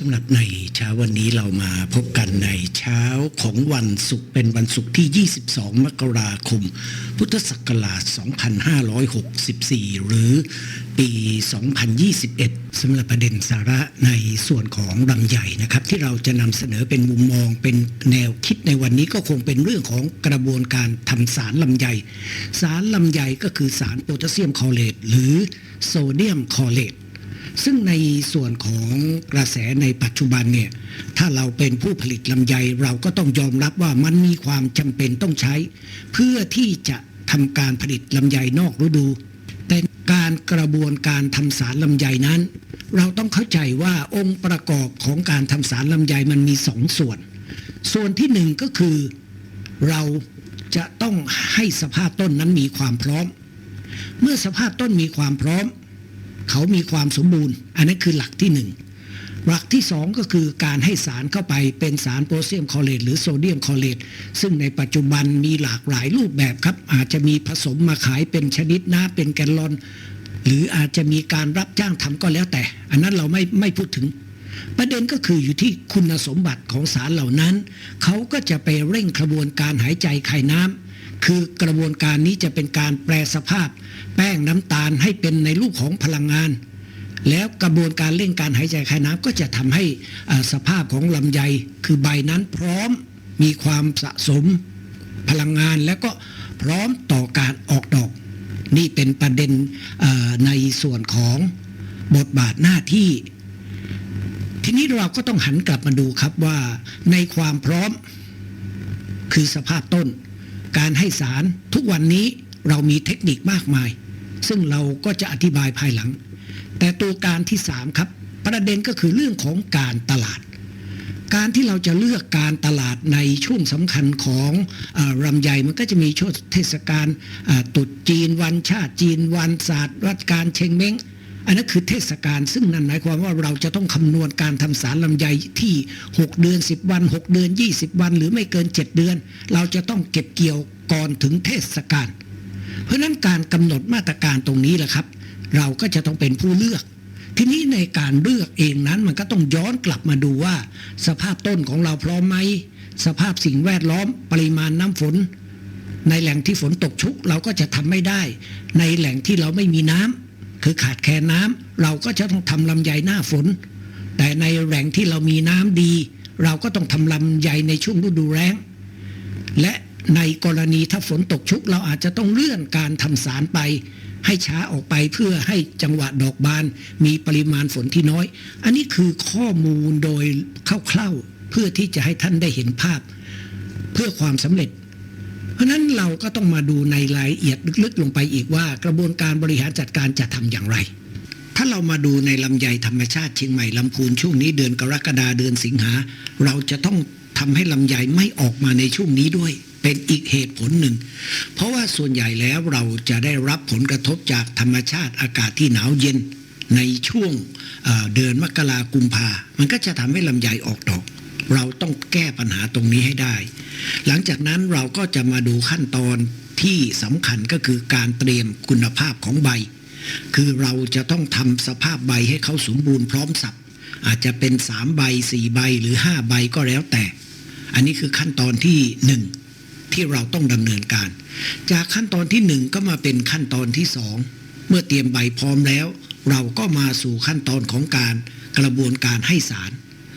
สำหรับในเช้าวันนี้เรามาพบกันในเช้าของวันศุกร์เป็นวันศุกร์ที่ 22 มกราคม พุทธศักราช 2564 หรือปี 2021สำหรับประเด็นสาระในส่วนของลำใหญ่นะครับ ที่เราจะนำเสนอเป็นมุมมองเป็นแนวคิดในวันนี้ก็คงเป็นเรื่องของกระบวนการทำสารลำไยสารลำไยก็คือสารโพแทสเซียมคลอเรตหรือโซเดียมคลอเรต ซึ่งในส่วนของกระแสในปัจจุบันเนี่ยถ้าเราเป็นผู้ผลิตลำไยเราก็ต้องยอมรับว่ามันมีความจำเป็นต้องใช้ เพื่อที่จะทำการผลิตลำไยนอกฤดู แต่การกระบวนการทำสารลำไยนั้น เราต้องเข้าใจว่าองค์ประกอบของการทำสารลำไยมันมีสองส่วน ส่วนที่หนึ่งก็คือเราจะต้องให้สภาพต้นนั้นมีความพร้อม เมื่อสภาพต้นมีความพร้อม เขามีความสมบูรณ์ อันนั้นคือหลักที่หนึ่งหลักที่สองก็คือการให้สารเข้าไปเป็นสารโพแทสเซียมคลอเรตหรือโซเดียมคลอเรตซึ่งในปัจจุบันมีหลากหลายรูปแบบครับ อาจจะมีผสมมาขายเป็นชนิดน้ำเป็นแกลลอน หรืออาจจะมีการรับจ้างทำก็แล้วแต่ อันนั้นเราไม่ไม่พูดถึง ประเด็นก็คืออยู่ที่คุณสมบัติของสารเหล่านั้น เขาก็จะไปเร่งกระบวนการหายใจไข่น้ำ คือกระบวนการนี้จะเป็นการแปลสภาพ แป้งน้ำตาลให้เป็นในรูปของพลังงาน แล้วกระบวนการเร่งการหายใจคายน้ำก็จะทำให้สภาพของลำไย คือใบนั้นพร้อมมีความสะสมพลังงานแล้วก็พร้อมต่อการออกดอก นี่เป็นประเด็นในส่วนของบทบาทหน้าที่ ทีนี้เราก็ต้องหันกลับมาดูครับว่าในความพร้อมคือสภาพต้น การให้สารทุกวันนี้เรามีเทคนิคมากมาย ซึ่งเราก็จะอธิบายภายหลัง แต่ตัวการที่สามครับ ประเด็นก็คือเรื่องของการตลาด การที่เราจะเลือกการตลาดในช่วงสำคัญของอรำไยมันก็จะมีช่วงเทศกาลอ่าตรุษจีนวันชาติจีนวันศาสตร์รัชการเชงเม้ง อันนั้นคือเทศกาลซึ่งนั่นหมายความว่าเราจะต้องคำนวณการทำสารลำไยที่ 6 เดือน 10 วัน 6 เดือน 20 วัน หรือไม่เกิน 7 เดือน เราจะต้องเก็บเกี่ยวก่อนถึงเทศกาลเพราะนั้นการกำหนดมาตรการตรงนี้แหละครับ เราก็จะต้องเป็นผู้เลือก ทีนี้ในการเลือกเองนั้นมันก็ต้องย้อนกลับมาดูว่า สภาพต้นของเราพร้อมไหมสภาพสิ่งแวดล้อมปริมาณน้ำฝน ในแหล่งที่ฝนตกชุกเราก็จะทำไม่ได้ ในแหล่งที่เราไม่มีน้ำ คือขาดแคลนน้ำเราก็จะต้องทำลำไยหน้าฝน แต่ในแหล่งที่เรามีน้ำดี เราก็ต้องทำลำไยในช่วงฤดูแล้ง และในกรณีถ้าฝนตกชุก เราอาจจะต้องเลื่อนการทำสารไปให้ช้าออกไปเพื่อให้จังหวะดอกบานมีปริมาณฝนที่น้อย อันนี้คือข้อมูลโดยคร่าวๆเพื่อที่จะให้ท่านได้เห็นภาพ เพื่อความสำเร็จ เพราะนั้นเราก็ต้องมาดูในรายละเอียดลึกๆลงไปอีกว่ากระบวนการบริหารจัดการจะทำอย่างไร ถ้าเรามาดูในลำไยธรรมชาติเชียงใหม่ลำพูนช่วงนี้เดือนกรกฎาเดือนสิงหา เราจะต้องทำให้ลำไยไม่ออกมาในช่วงนี้ด้วยเป็นอีกเหตุผลหนึ่ง เพราะว่าส่วนใหญ่แล้วเราจะได้รับผลกระทบจากธรรมชาติอากาศที่หนาวเย็นในช่วงเดือนมกรากุมภา มันก็จะทำให้ลำไยออกดอก เราต้องแก้ปัญหาตรงนี้ให้ได้ หลังจากนั้นเราก็จะมาดูขั้นตอนที่สำคัญก็คือการเตรียมคุณภาพของใบ คือเราจะต้องทำสภาพใบให้เขาสมบูรณ์พร้อมสับอาจจะเป็นสามใบสี่ใบหรือห้าใบก็แล้วแต่ อันนี้คือขั้นตอนที่หนึ่งที่เราต้องดำเนินการ จากขั้นตอนที่หนึ่งก็มาเป็นขั้นตอนที่สองเมื่อเตรียมใบพร้อมแล้ว เราก็มาสู่ขั้นตอนของการกระบวนการให้สาร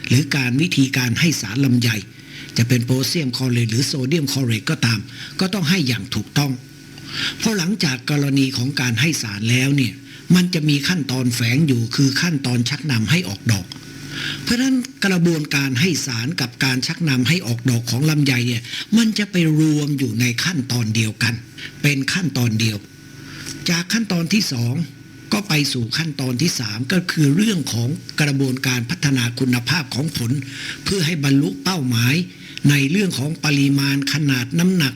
หรือการวิธีการให้สารลำไยจะเป็นโพแทสเซียมคอเรตหรือโซเดียมคอเรตก็ตาม ก็ต้องให้อย่างถูกต้อง เพราะหลังจากกรณีของการให้สารแล้วเนี่ยมันจะมีขั้นตอนแฝงอยู่คือขั้นตอนชักนำให้ออกดอก เพราะฉะนั้นกระบวนการให้สารกับการชักนำให้ออกดอกของลำไยเนี่ยมันจะไปรวมอยู่ในขั้นตอนเดียวกัน เป็นขั้นตอนเดียว จากขั้นตอนที่สอง ก็ไปสู่ขั้นตอนที่สามก็คือเรื่องของกระบวนการพัฒนาคุณภาพของผล เพื่อให้บรรลุเป้าหมาย ในเรื่องของปริมาณขนาดน้ำหนัก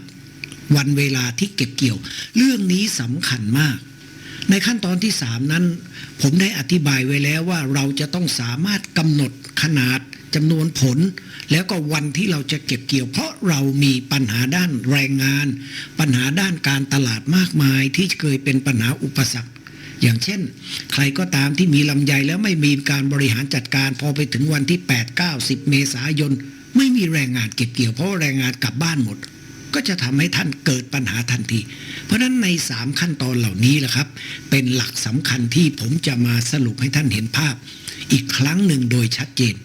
วันเวลาที่เก็บเกี่ยว เรื่องนี้สำคัญมาก ในขั้นตอนที่สามนั้น ผมได้อธิบายไว้แล้วว่าเราจะต้องสามารถกำหนดขนาดจำนวนผล แล้วก็วันที่เราจะเก็บเกี่ยว เพราะเรามีปัญหาด้านแรงงาน ปัญหาด้านการตลาดมากมายที่เคยเป็นปัญหาอุปสรรค อย่างเช่น ใครก็ตามที่มีลำไยแล้วไม่มีการบริหารจัดการพอไปถึงวันที่ 8 9 10 เมษายน ไม่มีแรงงานเก็บเกี่ยวเพราะแรงงานกลับบ้านหมด ก็จะทำให้ท่านเกิดปัญหาทันที เพราะนั้นใน 3 ขั้นตอนเหล่านี้แหละครับ เป็นหลักสำคัญที่ผมจะมาสรุปให้ท่านเห็นภาพ อีกครั้งหนึ่งโดยชัดเจน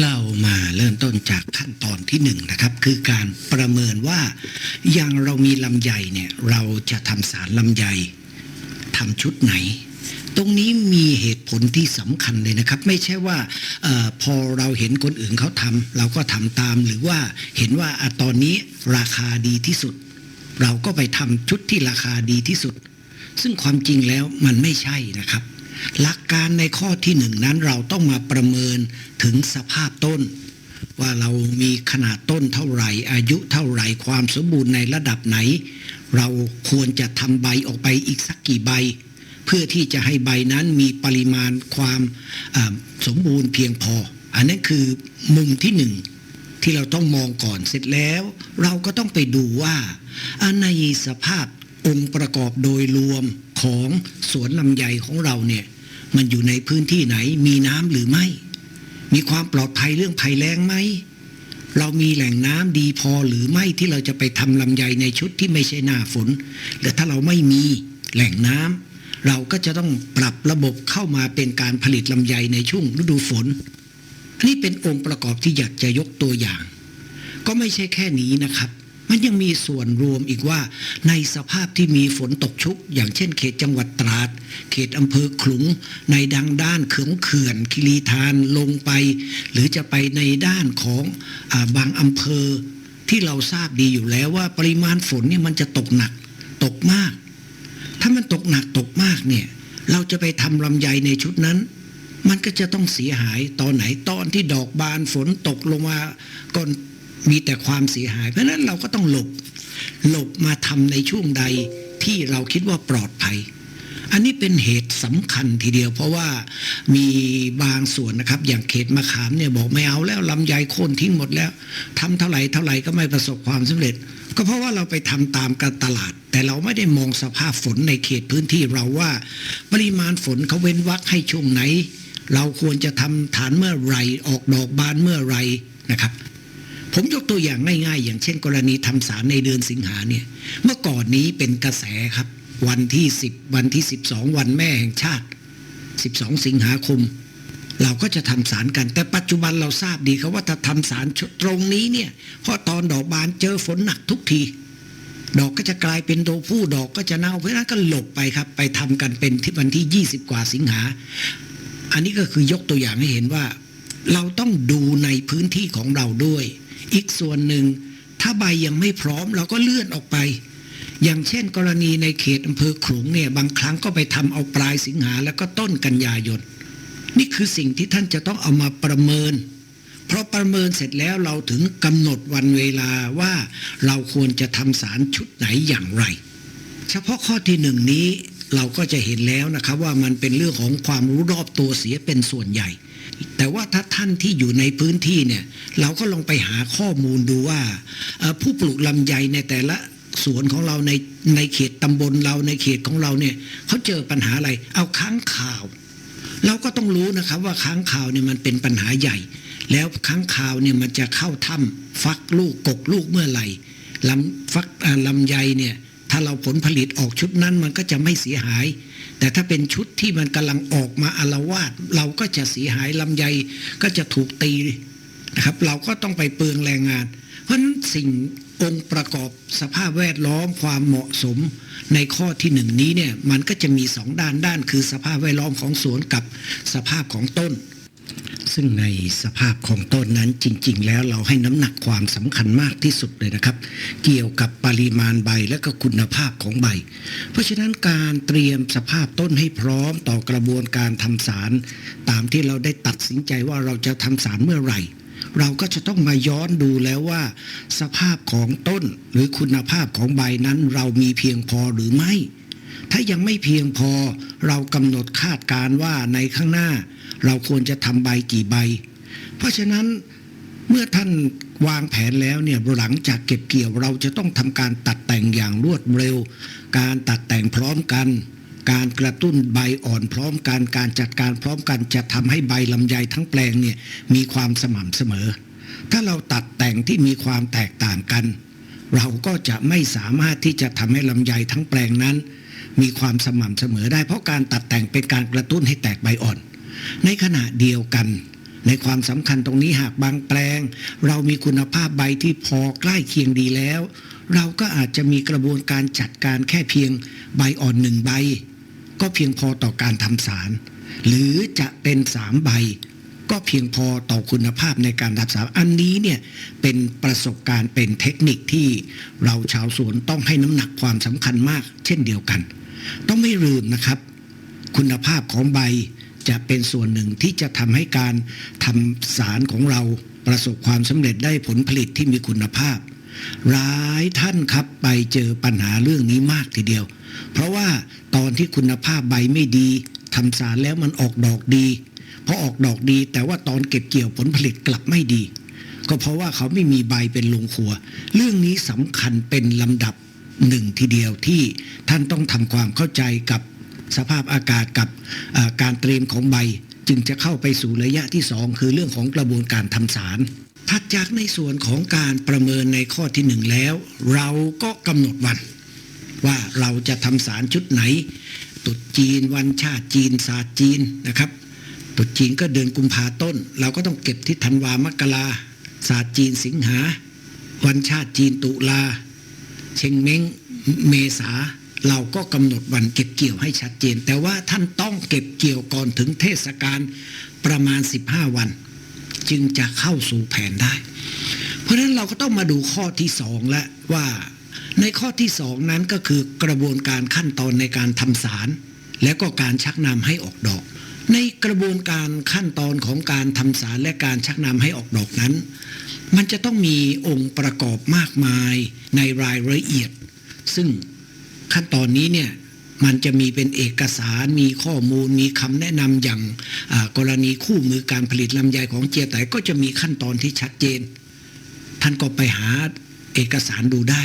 เรามาเริ่มต้นจากขั้นตอนที่หนึ่งนะครับคือการประเมินว่าอย่างเรามีลำไยเนี่ยเราจะทำสารลำไย ทำชุดไหน ตรงนี้มีเหตุผลที่สำคัญเลยนะครับ ไม่ใช่ว่าออพอเราเห็นคนอื่นเขาทำเราก็ทำตาม หรือว่าเห็นว่าอตอนนี้ราคาดีที่สุด เราก็ไปทำชุดที่ราคาดีที่สุด ซึ่งความจริงแล้วมันไม่ใช่นะครับ หลักการในข้อที่หนึ่งนั้นเราต้องมาประเมินถึงสภาพต้นว่าเรามีขนาดต้นเท่าไหร่ อายุเท่าไหร่ ความสมบูรณ์ในระดับไหน เราควรจะทำใบออกไปอีกสักกี่ใบ เพื่อที่จะให้ใบนั้นมีปริมาณความสมบูรณ์เพียงพอ อันนั้นคือมุมที่หนึ่งที่เราต้องมองก่อนเสร็จแล้ว เราก็ต้องไปดูว่าอ่าในสภาพองค์ประกอบโดยรวมของสวนลำไยของเราเนี่ยมันอยู่ในพื้นที่ไหนมีน้ำหรือไม่ มีความปลอดภัยเรื่องภัยแล้งไหม เรามีแหล่งน้ำดีพอหรือไม่ที่เราจะไปทำลำไยในชุดที่ไม่ใช่หน้าฝนแต่ถ้าเราไม่มีแหล่งน้ำเราก็จะต้องปรับระบบเข้ามาเป็นการผลิตลำไยในช่วงฤดูฝนอันนี้เป็นองค์ประกอบที่อยากจะยกตัวอย่าง ก็ไม่ใช่แค่นี้นะครับ มันยังมีส่วนรวมอีกว่า ในสภาพที่มีฝนตกชุก อย่างเช่น เขตจังหวัดตราด เขตอำเภอขลุง ในดังด้านเขืองเขื่อนคิรีทานลงไป หรือจะไปในด้านของอาบางอำเภอที่เราทราบดีอยู่แล้วว่าปริมาณฝนเนี่ยมันจะตกหนัก ตกมาก ถ้ามันตกหนักตกมากเนี่ย เราจะไปทำลำไยในชุดนั้น มันก็จะต้องเสียหายตอนไหนตอนที่ดอกบานฝนตกลงมาก็ มีแต่ความเสียหาย เพราะนั้นเราก็ต้องหลบ หลบมาทำในช่วงใดที่เราคิดว่าปลอดภัย อันนี้เป็นเหตุสำคัญทีเดียว เพราะว่ามีบางส่วนนะครับ อย่างเขตมะขามเนี่ยบอกไม่เอาแล้วลำไยโค่นทิ้งหมดแล้วทำเท่าไหร่เท่าไหร่ก็ไม่ประสบความสำเร็จ ก็เพราะว่าเราไปทำตามการตลาด แต่เราไม่ได้มองสภาพฝนในเขตพื้นที่เราว่า ปริมาณฝนเขาเว้นวักให้ช่วงไหน เราควรจะทำฐานเมื่อไรออกดอกบานเมื่อไรนะครับ ผมยกตัวอย่างง่ายๆ อย่างเช่น กรณีทำสารในเดือนสิงหาเนี่ย เมื่อก่อนนี้เป็นกระแสครับ วันที่10วันที่12วันแม่แห่งชาติ12สิงหาคม เราก็จะทำสารกัน แต่ปัจจุบันเราทราบดีครับว่าถ้าทำสารตรงนี้เนี่ยพอตอนดอกบานเจอฝนหนักทุกที ดอกก็จะกลายเป็นตัวผู้ดอกก็จะเน่าเพราะฉะนั้นก็หลบไปครับ ไปทำกันเป็นที่วันที่20กว่าสิงหา อันนี้ก็คือยกตัวอย่างให้เห็นว่า เราต้องดูในพื้นที่ของเราด้วย อีกส่วนหนึ่ง ถ้าใบยังไม่พร้อมเราก็เลื่อนออกไป อย่างเช่นกรณีในเขตอำเภอขลุงเนี่ยบางครั้งก็ไปทำเอาปลายสิงหาแล้วก็ต้นกันยายนนี่คือสิ่งที่ท่านจะต้องเอามาประเมิน เพราะประเมินเสร็จแล้วเราถึงกำหนดวันเวลาว่าเราควรจะทำสารชุดไหนอย่างไร เฉพาะข้อที่หนึ่งนี้เราก็จะเห็นแล้วนะครับว่ามันเป็นเรื่องของความรู้รอบตัวเสียเป็นส่วนใหญ่ แต่ว่าถ้าท่านที่อยู่ในพื้นที่เนี่ยเราก็ลองไปหาข้อมูลดูว่า ผู้ปลูกลำไยในแต่ละสวนของเราในในเขตตำบลเราในเขตของเราเนี่ยเขาเจอปัญหาอะไร เอาค้างข่าว เราก็ต้องรู้นะครับว่าค้างข่าวเนี่ยมันเป็นปัญหาใหญ่ แล้วค้างข่าวเนี่ยมันจะเข้าถ้ำฟักลูกกกลูกเมื่อไหร่ลำฟักลำไยเนี่ยถ้าเราผลผลิตออกชุดนั้นมันก็จะไม่เสียหาย แต่ถ้าเป็นชุดที่มันกำลังออกมาอารวาดเราก็จะเสียหายลำไยก็จะถูกตีนะครับ เราก็ต้องไปเปลืองแรงงาน เพราะฉะนั้นสิ่งองค์ประกอบสภาพแวดล้อมความเหมาะสมในข้อที่หนึ่งนี้เนี่ยมันก็จะมีสองด้านด้านคือสภาพแวดล้อมของสวนกับสภาพของต้น ซึ่งในสภาพของต้นนั้นจริง ๆ แล้วเราให้น้ำหนักความสำคัญมากที่สุดเลยนะครับ เกี่ยวกับปริมาณใบและก็คุณภาพของใบ เพราะฉะนั้นการเตรียมสภาพต้นให้พร้อมต่อกระบวนการทำสาร ตามที่เราได้ตัดสินใจว่าเราจะทำสารเมื่อไหร่เราก็จะต้องมาย้อนดูแล้วว่า สภาพของต้นหรือคุณภาพของใบนั้นเรามีเพียงพอหรือไม่ ถ้ายังไม่เพียงพอเรากำหนดคาดการณ์ว่าในข้างหน้า เราควรจะทำใบกี่ใบ เพราะฉะนั้นเมื่อท่านวางแผนแล้วเนี่ยหลังจากเก็บเกี่ยวเราจะต้องทำการตัดแต่งอย่างรวดเร็ว การตัดแต่งพร้อมกัน การกระตุ้นใบอ่อนพร้อมกันการจัดการพร้อมกันจะทำให้ใบลำไยทั้งแปลงเนี่ยมีความสม่ำเสมอ ถ้าเราตัดแต่งที่มีความแตกต่างกัน เราก็จะไม่สามารถที่จะทำให้ลำไยทั้งแปลงนั้น มีความสม่ำเสมอได้เพราะการตัดแต่งเป็นการกระตุ้นให้แตกใบอ่อน ในขณะเดียวกัน ในความสำคัญตรงนี้หากบางแปลง เรามีคุณภาพใบที่พอใกล้เคียงดีแล้ว เราก็อาจจะมีกระบวนการจัดการแค่เพียงใบอ่อนหนึ่งใบ ก็เพียงพอต่อการทำสาร หรือจะเป็นสามใบก็เพียงพอต่อคุณภาพในการทำสารอันนี้เนี่ยเป็นประสบการณ์เป็นเทคนิคที่เราชาวสวนต้องให้น้ำหนักความสำคัญมาก เช่นเดียวกัน ต้องไม่ลืมนะครับ คุณภาพของใบ จะเป็นส่วนหนึ่งที่จะทำให้การทำสารของเราประสบความสำเร็จได้ผลผลิตที่มีคุณภาพ หลายท่านครับไปเจอปัญหาเรื่องนี้มากทีเดียว เพราะว่าตอนที่คุณภาพใบไม่ดีทำสารแล้วมันออกดอกดีพอออกดอกดีแต่ว่าตอนเก็บเกี่ยวผลผลิตกลับไม่ดี ก็เพราะว่าเขาไม่มีใบเป็นลงครัว เรื่องนี้สำคัญเป็นลำดับหนึ่งทีเดียวที่ท่านต้องทำความเข้าใจกับ สภาพอากาศกับการเตรียมของใบ จึงจะเข้าไปสู่ระยะที่สองคือเรื่องของกระบวนการทำสารถัดจากในส่วนของการประเมินในข้อที่หนึ่งแล้ว เราก็กำหนดวัน ว่าเราจะทำสารชุดไหนตรุษจีนวันชาติจีนศาสตร์จีนนะครับตรุษจีนก็เดือนกุมภาต้น เราก็ต้องเก็บที่ธันวามกราศาสตร์จีนสิงหา วันชาติจีนตุลา เชงเม้งเมษา เราก็กำหนดวันเก็บเกี่ยวให้ชัดเจน แต่ว่าท่านต้องเก็บเกี่ยวก่อนถึงเทศกาลประมาณ 15 วัน จึงจะเข้าสู่แผนได้ เพราะฉะนั้นเราก็ต้องมาดูข้อที่สองแล้วว่าในข้อที่สองนั้นก็คือกระบวนการขั้นตอนในการทำสาร และก็การชักนำให้ออกดอก ในกระบวนการขั้นตอนของการทำสารและการชักนำให้ออกดอกนั้น มันจะต้องมีองค์ประกอบมากมายในรายละเอียด ซึ่ง ขั้นตอนนี้เนี่ยมันจะมีเป็นเอกสารมีข้อมูลมีคำแนะนำอย่างกรณีคู่มือการผลิตลำไยของเจียไตก็จะมีขั้นตอนที่ชัดเจน ท่านก็ไปหาเอกสารดูได้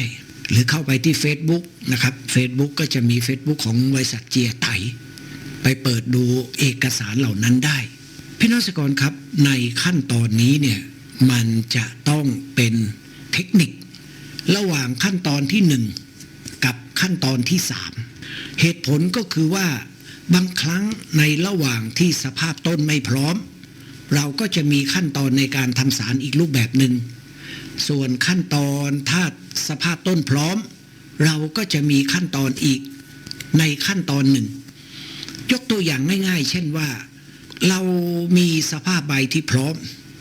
หรือเข้าไปที่ Facebook นะครับ Facebook ก็จะมี Facebook ของบริษัทเจียไตไปเปิดดูเอกสารเหล่านั้นได้ พี่น้องเกษตรกรครับในขั้นตอนนี้เนี่ยมันจะต้องเป็นเทคนิค ระหว่างขั้นตอนที่หนึ่งกับ ขั้นตอนที่สามเหตุผลก็คือว่าบางครั้งในระหว่างที่สภาพต้นไม่พร้อม เราก็จะมีขั้นตอนในการทำสารอีกรูปแบบหนึ่งส่วนขั้นตอนถ้าสภาพต้นพร้อม เราก็จะมีขั้นตอนอีกในขั้นตอนหนึ่ง ยกตัวอย่างง่าย ๆ เช่นว่า เรามีสภาพใบที่พร้อม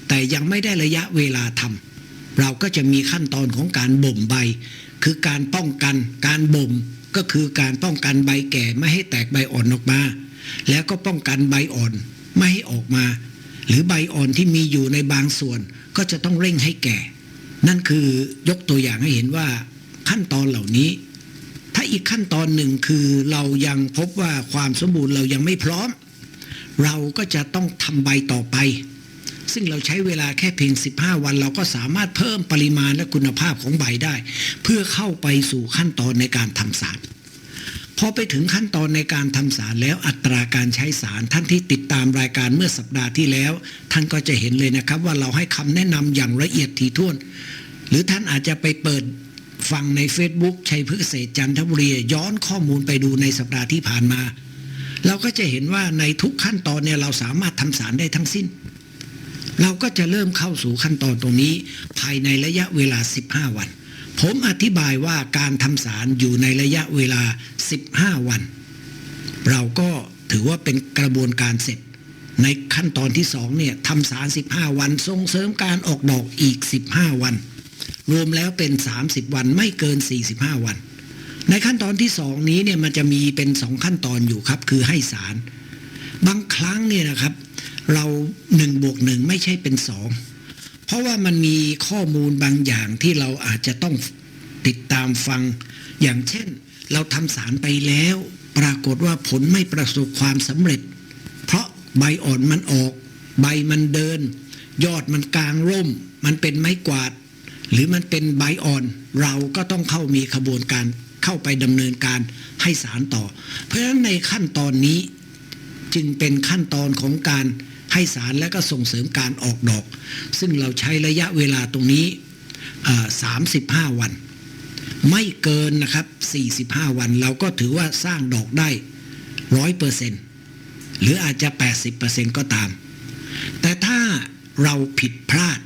แต่ยังไม่ได้ระยะเวลาทำเราก็จะมีขั้นตอนของการบ่มใบ คือการป้องกัน การบ่มก็คือการป้องกันใบแก่ไม่ให้แตกใบอ่อนออกมา แล้วก็ป้องกันใบอ่อนไม่ให้ออกมา หรือใบอ่อนที่มีอยู่ในบางส่วน ก็จะต้องเร่งให้แก่ นั่นคือยกตัวอย่างให้เห็นว่าขั้นตอนเหล่านี้ ถ้าอีกขั้นตอนหนึ่งคือเรายังพบว่าความสมบูรณ์เรายังไม่พร้อม เราก็จะต้องทำใบต่อไป ซึ่งเราใช้เวลาแค่เพียง 15 วัน เราก็สามารถเพิ่มปริมาณและคุณภาพของใบได้ เพื่อเข้าไปสู่ขั้นตอนในการทำสารพอไปถึงขั้นตอนในการทำสารแล้วอัตราการใช้สารท่านที่ติดตามรายการเมื่อสัปดาห์ที่แล้ว ท่านก็จะเห็นเลยนะครับ ว่าเราให้คำแนะนำอย่างละเอียดถี่ถ้วน หรือท่านอาจจะไปเปิดฟังใน Facebook ชัยพฤกษเกษจันทบุรีย้อนข้อมูลไปดูในสัปดาห์ที่ผ่านมา เราก็จะเห็นว่าในทุกขั้นตอนเนี่ยเราสามารถทำสารได้ทั้งสิ้น เราก็จะเริ่มเข้าสู่ขั้นตอนตรงนี้ ภายในระยะเวลา 15 วัน ผมอธิบายว่าการทำสารอยู่ในระยะเวลา 15 วัน เราก็ถือว่าเป็นกระบวนการเสร็จ ในขั้นตอนที่สองเนี่ยทำสาร 15 วันส่งเสริมการออกดอกอีก 15 วัน รวมแล้วเป็น 30 วันไม่เกิน 45 วัน ในขั้นตอนที่สองนี้เนี่ยมันจะมีเป็นสองขั้นตอนอยู่ครับ คือให้สาร บางครั้งเนี่ยนะครับ เราหนึ่งบวกหนึ่งไม่ใช่เป็นสองเพราะว่ามันมีข้อมูลบางอย่างที่เราอาจจะต้องติดตามฟัง อย่างเช่น เราทำสารไปแล้ว ปรากฏว่าผลไม่ประสบความสำเร็จ เพราะใบอ่อนมันออก ใบมันเดิน ยอดมันกลางร่ม มันเป็นไม้กวาด หรือมันเป็นใบอ่อน เราก็ต้องเข้ามีขบวนการเข้าไปดำเนินการให้สารต่อ เพราะฉะนั้นในขั้นตอนนี้ จึงเป็นขั้นตอนของการให้สารและก็ส่งเสริมการออกดอก ซึ่งเราใช้ระยะเวลาตรงนี้สามสิบห้าวัน ไม่เกินนะครับ 45 วันเราก็ถือว่าสร้างดอกได้ร้อยเปอร์เซ็นหรืออาจจะ 80%ก็ตาม แต่ถ้าเราผิดพลาด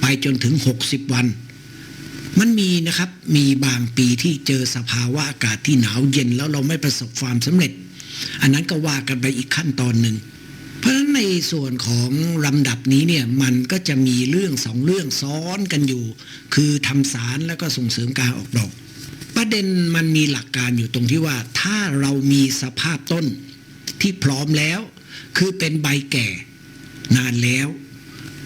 ไปจนถึง 60 วัน มันมีนะครับ มีบางปีที่เจอสภาวะอากาศที่หนาวเย็นแล้วเราไม่ประสบความสำเร็จ อันนั้นก็ว่ากันไปอีกขั้นตอนหนึ่ง เพราะฉะนั้นในส่วนของลำดับนี้เนี่ยมันก็จะมีเรื่องสองเรื่องซ้อนกันอยู่ คือทำสารแล้วก็ส่งเสริมการออกดอก ประเด็นมันมีหลักการอยู่ตรงที่ว่า ถ้าเรามีสภาพต้นที่พร้อมแล้ว คือเป็นใบแก่นานแล้ว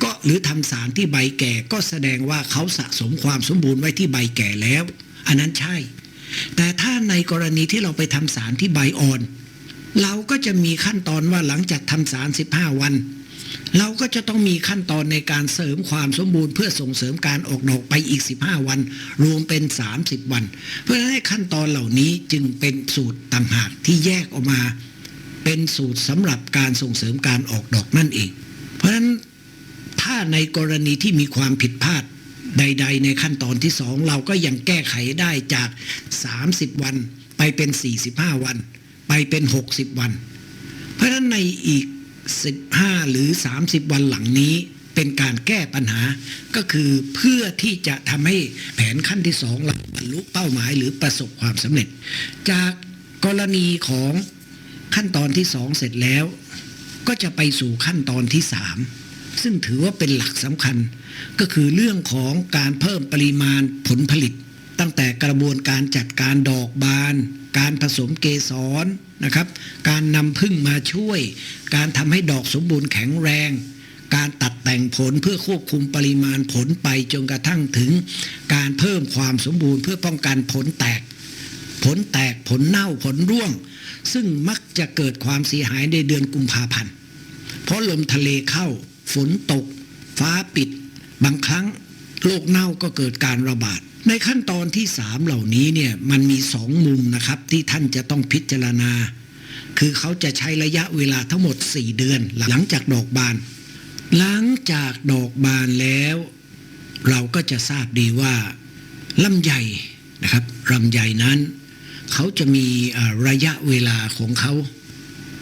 ก็หรือทำสารที่ใบแก่ก็แสดงว่าเขาสะสมความสมบูรณ์ไว้ที่ใบแก่แล้ว อันนั้นใช่ แต่ถ้าในกรณีที่เราไปทำสารที่ใบอ่อน เราก็จะมีขั้นตอนว่าหลังจากทำสาร15วัน เราก็จะต้องมีขั้นตอนในการเสริมความสมบูรณ์เพื่อส่งเสริมการออกดอกไปอีก 15 วัน รวมเป็น 30 วัน เพราะฉะนั้นขั้นตอนเหล่านี้จึงเป็นสูตรต่างหากที่แยกออกมา เป็นสูตรสำหรับการส่งเสริมการออกดอกนั่นเอง เพราะฉะนั้นถ้าในกรณีที่มีความผิดพลาดใด ๆ ในขั้นตอนที่สองเราก็ยังแก้ไขได้จาก 30 วันไปเป็น 45 วัน ไปเป็น60วัน เพราะฉะนั้นในอีก15หรือ30วันหลังนี้เป็นการแก้ปัญหาก็คือเพื่อที่จะทำให้แผนขั้นที่สองเราบรรลุเป้าหมายหรือประสบความสำเร็จ จากกรณีของขั้นตอนที่สองเสร็จแล้ว ก็จะไปสู่ขั้นตอนที่สามซึ่งถือว่าเป็นหลักสำคัญ ก็คือเรื่องของการเพิ่มปริมาณผลผลิต ตั้งแต่กระบวนการจัดการดอกบาน การผสมเกสรนะครับ การนำพึ่งมาช่วย การทำให้ดอกสมบูรณ์แข็งแรง การตัดแต่งผลเพื่อควบคุมปริมาณผลไปจนกระทั่งถึง การเพิ่มความสมบูรณ์เพื่อป้องกันผลแตก ผลแตกผลเน่าผลร่วง ซึ่งมักจะเกิดความเสียหายในเดือนกุมภาพันธ์ เพราะลมทะเลเข้า ฝนตก ฟ้าปิด บางครั้งโรคเน่าก็เกิดการระบาด ในขั้นตอนที่สามเหล่านี้เนี่ยมันมีสองมุมนะครับที่ท่านจะต้องพิจารณา คือเขาจะใช้ระยะเวลาทั้งหมด 4 เดือน หลังจากดอกบาน หลังจากดอกบานแล้ว เราก็จะทราบดีว่าลำไยนะครับลำไยนั้น เขาจะมีระยะเวลาของเขา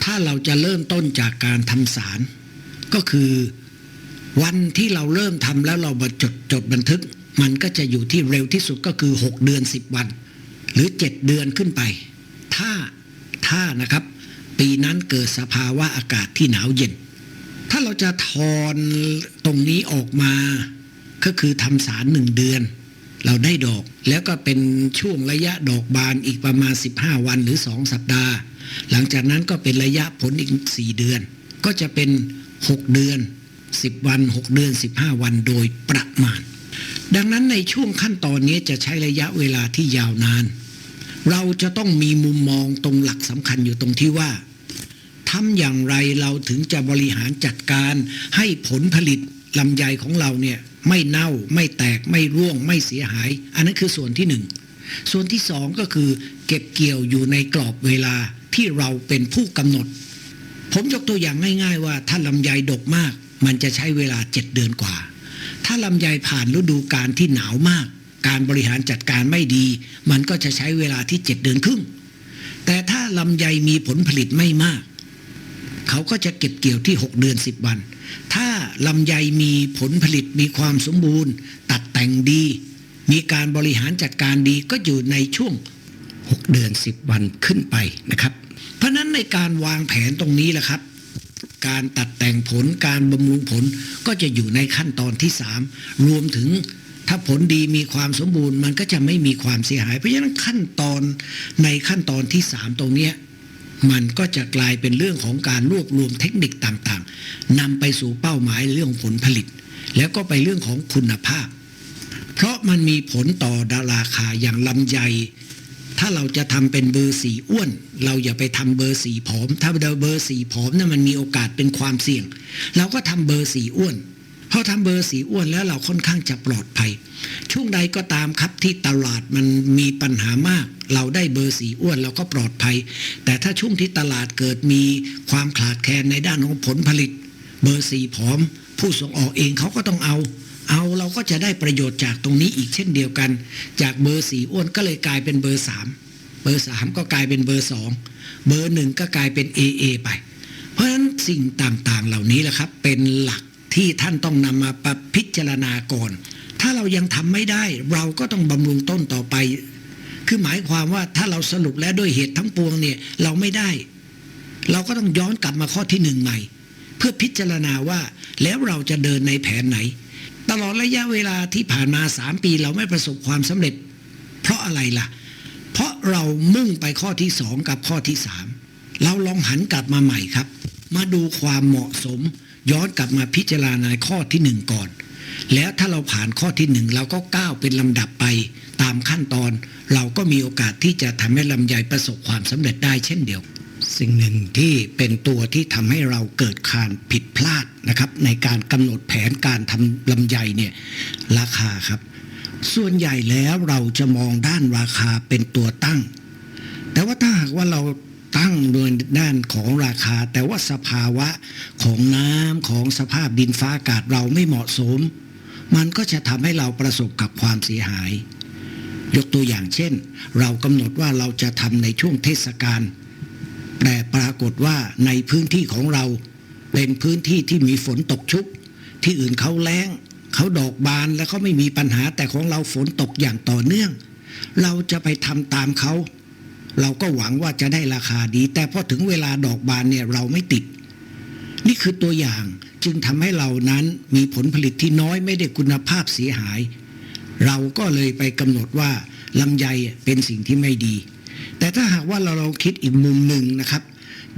ถ้าเราจะเริ่มต้นจากการทำสาร ก็คือวันที่เราเริ่มทำแล้วเรามาจดจดบันทึก มันก็จะอยู่ที่เร็วที่สุดก็คือ 6 เดือน 10 วัน หรือ 7 เดือนขึ้นไป ถ้าถ้านะครับ ปีนั้นเกิดสภาวะอากาศที่หนาวเย็น ถ้าเราจะทอนตรงนี้ออกมา ก็คือทำสารหนึ่งเดือน เราได้ดอกแล้วก็เป็นช่วงระยะดอกบานอีกประมาณ 15 วันหรือ 2 สัปดาห์ หลังจากนั้นก็เป็นระยะผลอีก 4 เดือน ก็จะเป็น 6 เดือน 10 วัน 6 เดือน 15 วันโดยประมาณ ดังนั้นในช่วงขั้นตอนนี้จะใช้ระยะเวลาที่ยาวนาน เราจะต้องมีมุมมองตรงหลักสำคัญอยู่ตรงที่ว่าทำอย่างไรเราถึงจะบริหารจัดการให้ผลผลิตลำไยของเราเนี่ยไม่เน่าไม่แตกไม่ร่วงไม่เสียหาย อันนั้นคือส่วนที่หนึ่งส่วนที่สองก็คือเก็บเกี่ยวอยู่ในกรอบเวลาที่เราเป็นผู้กำหนด ผมยกตัวอย่างง่าย ๆ ว่าถ้าลำไยดกมาก มันจะใช้เวลาเจ็ดเดือนกว่า ถ้าลำไยผ่านฤดูกาลที่หนาวมาก การบริหารจัดการไม่ดี มันก็จะใช้เวลาที่ 7 เดือนครึ่ง แต่ถ้าลำไยมีผลผลิตไม่มาก เขาก็จะเก็บเกี่ยวที่ 6 เดือน 10 วัน ถ้าลำไยมีผลผลิตมีความสมบูรณ์ ตัดแต่งดี มีการบริหารจัดการดีก็อยู่ในช่วง 6 เดือน 10 วันขึ้นไปนะครับ เพราะนั้นในการวางแผนตรงนี้แหละครับ การตัดแต่งผลการบำรุงผลก็จะอยู่ในขั้นตอนที่3รวมถึงถ้าผลดีมีความสมบูรณ์ มันก็จะไม่มีความเสียหาย เพราะฉะนั้นขั้นตอนในขั้นตอนที่3ตรงนี้มันก็จะกลายเป็นเรื่องของการรวบรวมเทคนิคต่างๆนำไปสู่เป้าหมายเรื่องผลผลิต แล้วก็ไปเรื่องของคุณภาพ เพราะมันมีผลต่อดาราคาอย่างลำไย ถ้าเราจะทำเป็นเบอร์สีอ้วน เราอย่าไปทำเบอร์สีผอม ถ้าเบอร์สีผอมนั่นมันมีโอกาสเป็นความเสี่ยง เราก็ทำเบอร์สีอ้วนพอทำเบอร์สีอ้วนแล้วเราค่อนข้างจะปลอดภัย ช่วงใดก็ตามครับที่ตลาดมันมีปัญหามาก เราได้เบอร์สีอ้วนเราก็ปลอดภัย แต่ถ้าช่วงที่ตลาดเกิดมีความขาดแคลนในด้านของผลผลิต เบอร์สีผอม ผู้ส่งออกเองเขาก็ต้องเอา เอาเราก็จะได้ประโยชน์จากตรงนี้อีกเช่นเดียวกัน จากเบอร์สีอ้วนก็เลยกลายเป็นเบอร์สามเบอร์สามก็กลายเป็นเบอร์สองเบอร์หนึ่งก็กลายเป็น AA ไป เพราะฉะนั้นสิ่งต่างๆเหล่านี้แหละครับ เป็นหลักที่ท่านต้องนำมาประพิจารณาก่อน ถ้าเรายังทำไม่ได้ เราก็ต้องบำรุงต้นต่อไป คือหมายความว่าถ้าเราสรุปแล้วด้วยเหตุทั้งปวงเนี่ยเราไม่ได้ เราก็ต้องย้อนกลับมาข้อที่หนึ่งใหม่ เพื่อพิจารณาว่าแล้วเราจะเดินในแผนไหน ตลอดระยะเวลาที่ผ่านมาสามปีเราไม่ประสบความสำเร็จ เพราะอะไรล่ะ เพราะเรามุ่งไปข้อที่สองกับข้อที่สามเราลองหันกลับมาใหม่ครับ มาดูความเหมาะสม ย้อนกลับมาพิจารณาข้อที่หนึ่งก่อน แล้วถ้าเราผ่านข้อที่หนึ่งเราก็ก้าวเป็นลำดับไปตามขั้นตอน เราก็มีโอกาสที่จะทำให้ลำไยประสบความสำเร็จได้เช่นเดียว สิ่งหนึ่งที่เป็นตัวที่ทำให้เราเกิดการผิดพลาดนะครับ ในการกำหนดแผนการทำลำไยเนี่ยราคาครับ ส่วนใหญ่แล้วเราจะมองด้านราคาเป็นตัวตั้ง แต่ว่าถ้าหากว่าเราตั้งโดยด้านของราคา แต่ว่าสภาวะของน้ำของสภาพดินฟ้าอากาศเราไม่เหมาะสม มันก็จะทำให้เราประสบกับความเสียหาย ยกตัวอย่างเช่น เรากำหนดว่าเราจะทำในช่วงเทศกาล แต่ปรากฏว่าในพื้นที่ของเราเป็นพื้นที่ที่มีฝนตกชุก ที่อื่นเขาแล้งเขาดอกบานแล้วเขาไม่มีปัญหาแต่ของเราฝนตกอย่างต่อเนื่อง เราจะไปทำตามเขา เราก็หวังว่าจะได้ราคาดี แต่พอถึงเวลาดอกบานเนี่ยเราไม่ติด นี่คือตัวอย่างจึงทำให้เรานั้นมีผลผลิตที่น้อยไม่ได้คุณภาพเสียหาย เราก็เลยไปกำหนดว่าลำไยเป็นสิ่งที่ไม่ดี แต่ถ้าหากว่าเราลองคิดอีกมุมหนึ่งนะครับ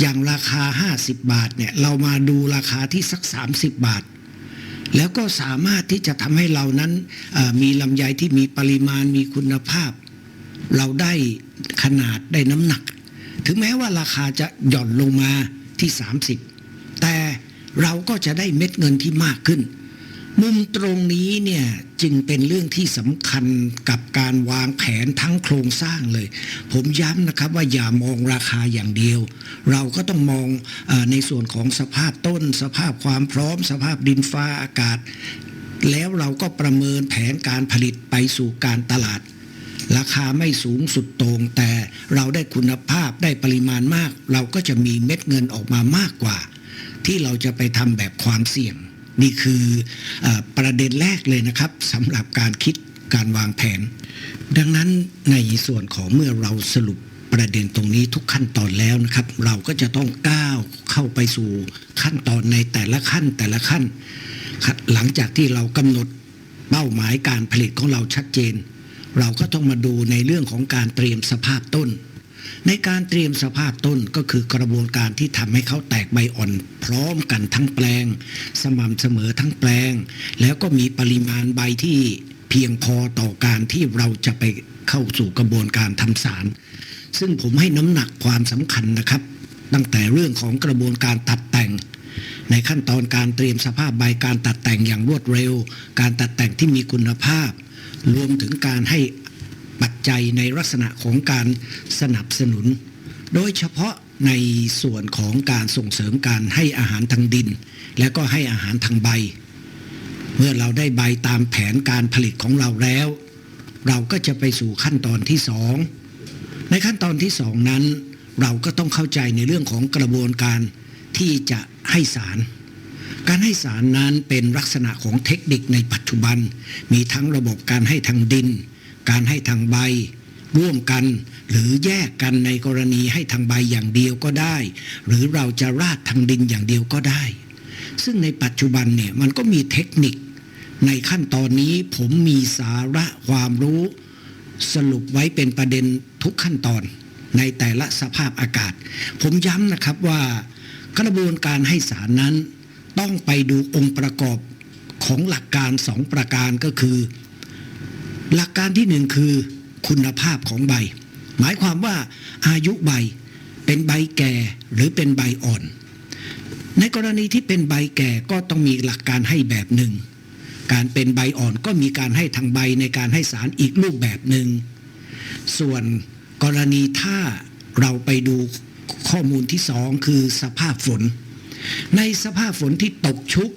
อย่างราคา 50 บาทเนี่ยเรามาดูราคาที่สัก 30 บาท แล้วก็สามารถที่จะทำให้เรานั้นมีลำไยที่มีปริมาณมีคุณภาพ เราได้ขนาดได้น้ำหนัก ถึงแม้ว่าราคาจะหย่อนลงมาที่ 30 แต่เราก็จะได้เม็ดเงินที่มากขึ้น มุมตรงนี้เนี่ยจึงเป็นเรื่องที่สำคัญกับการวางแผนทั้งโครงสร้างเลย ผมย้ำนะครับว่าอย่ามองราคาอย่างเดียว เราก็ต้องมองอในส่วนของสภาพต้น สภาพความพร้อม สภาพดินฟ้าอากาศ แล้วเราก็ประเมินแผนการผลิตไปสู่การตลาด ราคาไม่สูงสุดโตรง แต่เราได้คุณภาพได้ปริมาณมาก เราก็จะมีเม็ดเงินออกมามากกว่า ที่เราจะไปทำแบบความเสี่ยง นี่คืออประเด็นแรกเลยนะครับสำหรับการคิดการวางแผน ดังนั้นในส่วนของเมื่อเราสรุปประเด็นตรงนี้ทุกขั้นตอนแล้วนะครับ เราก็จะต้องก้าวเข้าไปสู่ขั้นตอนในแต่ละขั้นแต่ละขั้น หลังจากที่เรากำหนดเป้าหมายการผลิตของเราชัดเจน เราก็ต้องมาดูในเรื่องของการเตรียมสภาพต้น ในการเตรียมสภาพต้นก็คือกระบวนการที่ทำให้เขาแตกใบอ่อน พร้อมกันทั้งแปลง สม่ำเสมอทั้งแปลง แล้วก็มีปริมาณใบที่เพียงพอต่อการที่เราจะไปเข้าสู่กระบวนการทำสาร ซึ่งผมให้น้ำหนักความสำคัญนะครับ ตั้งแต่เรื่องของกระบวนการตัดแต่ง ในขั้นตอนการเตรียมสภาพใบการตัดแต่งอย่างรวดเร็ว การตัดแต่งที่มีคุณภาพ รวมถึงการให้ ปัจจัยในลักษณะของการสนับสนุน โดยเฉพาะในส่วนของการส่งเสริมการให้อาหารทางดิน และก็ให้อาหารทางใบ เมื่อเราได้ใบตามแผนการผลิตของเราแล้ว เราก็จะไปสู่ขั้นตอนที่สองในขั้นตอนที่สองนั้น เราก็ต้องเข้าใจในเรื่องของกระบวนการที่จะให้สาร การให้สารนั้นเป็นลักษณะของเทคนิคในปัจจุบัน มีทั้งระบบการให้ทางดิน การให้ทางใบ ร่วมกันหรือแยกกันในกรณีให้ทางใบอย่างเดียวก็ได้ หรือเราจะราดทางดินอย่างเดียวก็ได้ ซึ่งในปัจจุบันเนี่ยมันก็มีเทคนิค ในขั้นตอนนี้ผมมีสาระความรู้สรุปไว้เป็นประเด็นทุกขั้นตอนในแต่ละสภาพอากาศ ผมย้ำนะครับว่ากระบวนการให้สารนั้น ต้องไปดูองค์ประกอบของหลักการสองประการก็คือ หลักการที่หนึ่งคือคุณภาพของใบ หมายความว่าอายุใบเป็นใบแก่หรือเป็นใบอ่อน ในกรณีที่เป็นใบแก่ก็ต้องมีหลักการให้แบบหนึ่ง การเป็นใบอ่อนก็มีการให้ทางใบในการให้สารอีกรูปแบบหนึ่ง ส่วนกรณีถ้าเราไปดูข้อมูลที่สองคือสภาพฝน ในสภาพฝนที่ตกชุก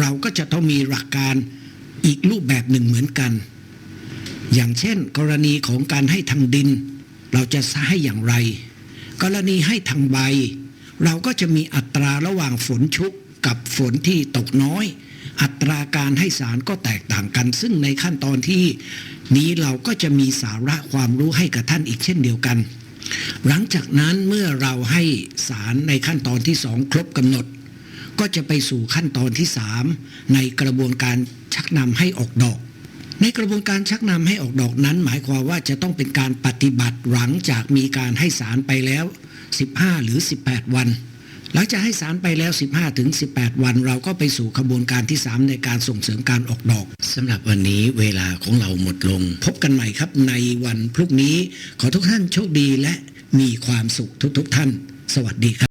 เราก็จะต้องมีหลักการอีกรูปแบบหนึ่งเหมือนกัน อย่างเช่น กรณีของการให้ทางดิน เราจะให้อย่างไร กรณีให้ทางใบ เราก็จะมีอัตราระหว่างฝนชุกกับฝนที่ตกน้อย อัตราการให้สารก็แตกต่างกัน ซึ่งในขั้นตอนที่นี้เราก็จะมีสาระความรู้ให้กับท่านอีกเช่นเดียวกัน หลังจากนั้นเมื่อเราให้สารในขั้นตอนที่สองครบกำหนด ก็จะไปสู่ขั้นตอนที่สามในกระบวนการชักนำให้ออกดอก ในกระบวนการชักนำให้ออกดอกนั้น หมายความว่าจะต้องเป็นการปฏิบัติหลังจากมีการให้สารไปแล้ว 15 หรือ 18 วัน หลังจากให้สารไปแล้ว 15ถึง18 วัน เราก็ไปสู่ขบวนการที่ 3 ในการส่งเสริมการออกดอกสำหรับวันนี้เวลาของเราหมดลง พบกันใหม่ครับในวันพรุ่งนี้ ขอทุกท่านโชคดีและมีความสุขทุกๆทท่าน สวัสดีครับ